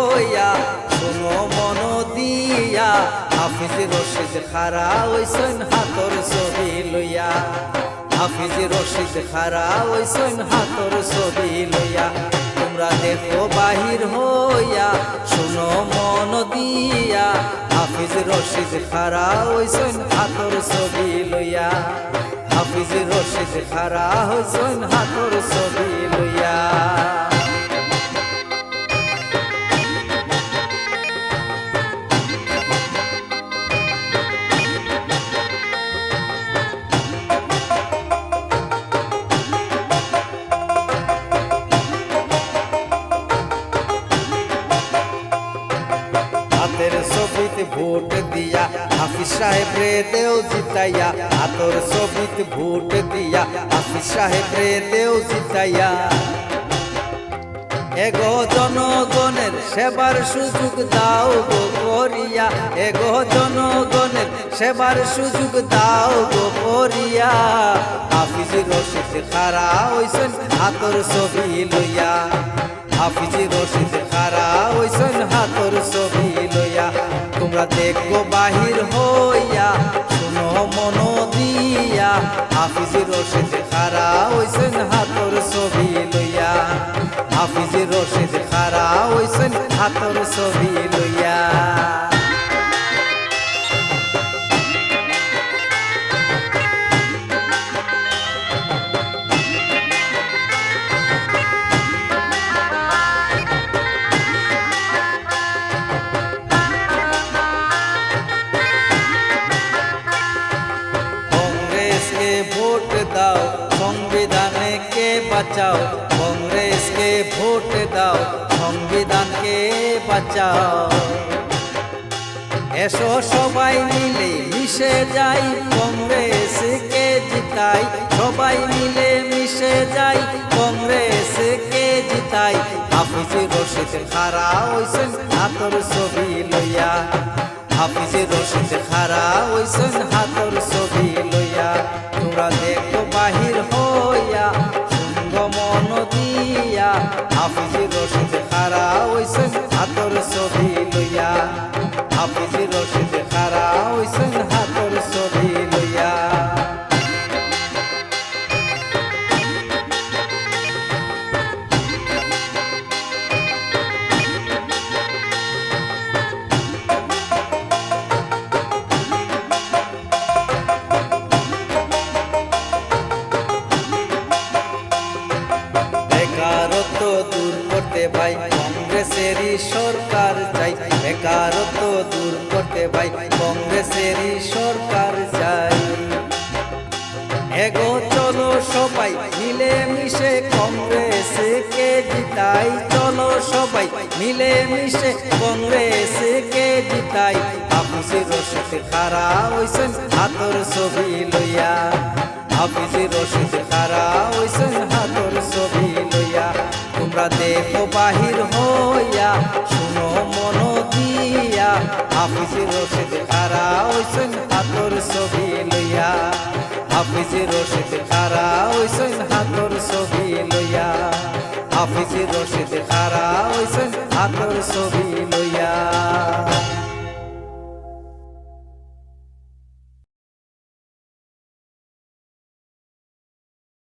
হইয়া, শুনো মন দিয়া। হাফিজ রশিদ খারা ওইসন হাতর ছবি লইয়া। হাফিজ রশিদ খারা ওইসন হাতর ছবি লইয়া। তোমরা দেখো বাহির হইয়া, শুনো মন দিয়া। হাফিজ রশিদ খারা ওইসন হাতর ছবি লইয়া। হাফিজ রশিদ খারা ওইসন হাতর ছবি লইয়া। দিয়া। হাফিজ সাহেব রে দেও জিতাইয়া হাতের ছবিতে ভোট দিয়া। হাফিজ সাহেব রে দেও জিতাইয়া। এগো জনগণের সেবার সুযোগ দাও গো করিয়া। এগো জনগণের সেবার সুযোগ দাও গো করিয়া। হাফিজ রশিদ খারা হইছেন হাতর ছবি লইয়া। হাফিজ রশিদ খারা হইছেন হাতর ছবি লইয়া। তোমরা দেখো বাহির হইয়া, শুনো, মন দিয়া। হাফিজের রশিদ খারা হইছেন হাতর ছবি লইয়া। হাফিজের রশিদ খারা হইছেন হাতর ছবি লইয়া। বাঁচাও, কংগ্রেসকে ভোট দাও, সংবিধানকে বাঁচাও। এসো সবাই মিলে মিশে যাই, কংগ্রেসকে জিতাই। সবাই মিলে মিশে যাই, কংগ্রেসকে জিতাই। হাফিজ রশিদ খারা হইছেন হাতর ছবি লইয়া। হাফিজ রশিদ খারা হইছেন হাতর ছবি লইয়া। তোমরা দেখো হাফিজ রশিদ খারা হইছেন হাতর ছবি লইয়া। হাফিজ রশিদ ভাই। কংগ্রেসেরই সরকার চাই, বেকারত্ব দূর করতে ভাই। কংগ্রেসেরই সরকার চাই। এগো চলো সবাই মিলে মিশে কংগ্রেসকে জিতাই। চলো সবাই মিলে মিশে কংগ্রেসকে জিতাই। হাফিজ রশিদ খারা হইছেন, হাতর ছবি লইয়া। হাফিজ রশিদ খারা হইছেন, হাতর ছবি দেখো বাহির হইয়া, শুনো মন দিয়া। হাফিজ রশিদ খারা ওইসন হাতর ছবি লইয়া? হাফিজ রশিদ খারা ওইসন হাতর ছবি লইয়া? হাফিজ রশিদ খারা ওইসন হাতর ছবি